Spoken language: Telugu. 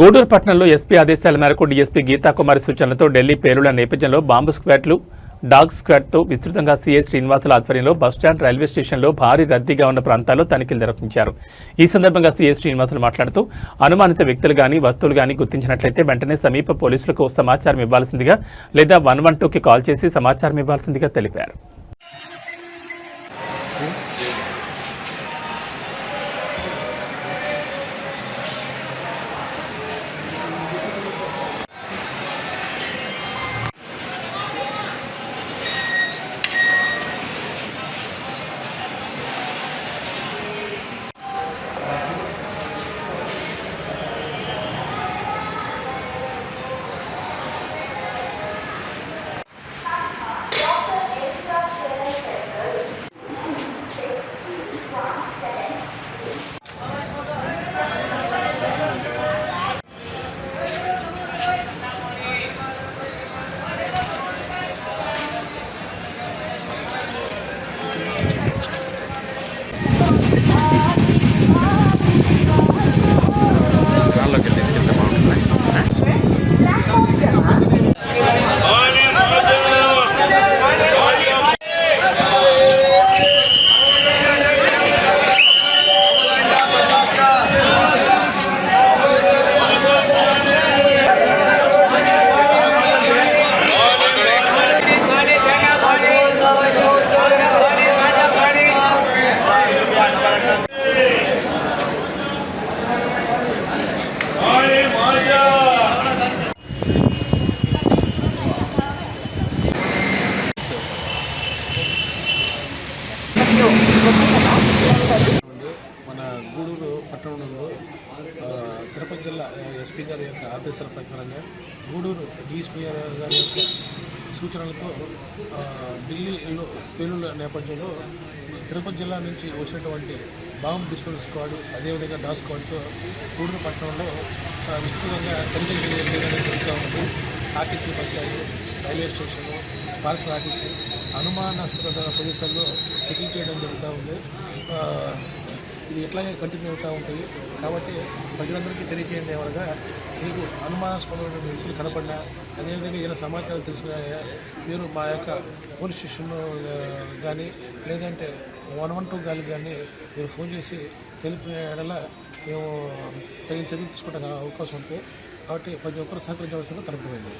గూడూరు పట్టణంలో ఎస్పీ ఆదేశాల మేరకు డీఎస్పీ గీతాకుమారి సూచనలతో ఢిల్లీ పేలుళ్ళ నేపథ్యంలో బాంబు స్క్వాడ్లు డాగ్ స్క్వాడ్తో విస్తృతంగా సీఐ శ్రీనివాసుల ఆధ్వర్యంలో బస్టాండ్ రైల్వే స్టేషన్లో భారీ రద్దీగా ఉన్న ప్రాంతాల్లో తనిఖీలు నిర్వహించారు. ఈ సందర్భంగా సీఐ శ్రీనివాసులు మాట్లాడుతూ అనుమానిత వ్యక్తులు గాని వస్తువులు గాని గుర్తించినట్లయితే వెంటనే సమీప పోలీసులకు సమాచారం ఇవ్వాల్సిందిగా లేదా వన్ వన్ టూకి కాల్ చేసి సమాచారం ఇవ్వాల్సిందిగా తెలిపారు. మన గూడూరు పట్టణంలో తిరుపతి జిల్లా ఎస్పీ గారి యొక్క ఆదేశాల ప్రకారంగా గూడూరు డిఎస్పీ గారి యొక్క సూచనలతో ఢిల్లీలో పేలుల నేపథ్యంలో తిరుపతి జిల్లా నుంచి వచ్చినటువంటి బాంబ్ డిస్పోజల్ స్క్వాడ్ అదేవిధంగా డాస్ స్క్వాడ్తో గూడూరు పట్టణంలో విస్తృతంగా తనిఖీ చేయడం జరుగుతూ ఉంది RTC bus stand railway station parcel office అనుమానాస్పద ప్రదేశాల్లో చెకింగ్ చేయడం జరుగుతూ ఉంది. ఇది ఎట్లాగే కంటిన్యూ అవుతూ ఉంటాయి కాబట్టి ప్రజలందరికీ తెలియజేయండి ఎవరగా. మీకు అనుమానాస్పదమైన వ్యక్తులు కనపడినా అదేవిధంగా ఏదైనా సమాచారం తెలిసినా మీరు మా యొక్క పోలీస్ స్టేషన్ కానీ లేదంటే వన్ వన్ టూ గాలి కానీ మీరు ఫోన్ చేసి తెలిపిన మేము తగిన చర్యలు తీసుకోవడానికి అవకాశం ఉంటుంది కాబట్టి ప్రతి ఒక్కరు సహకరించవలసిందిగా కనపడింది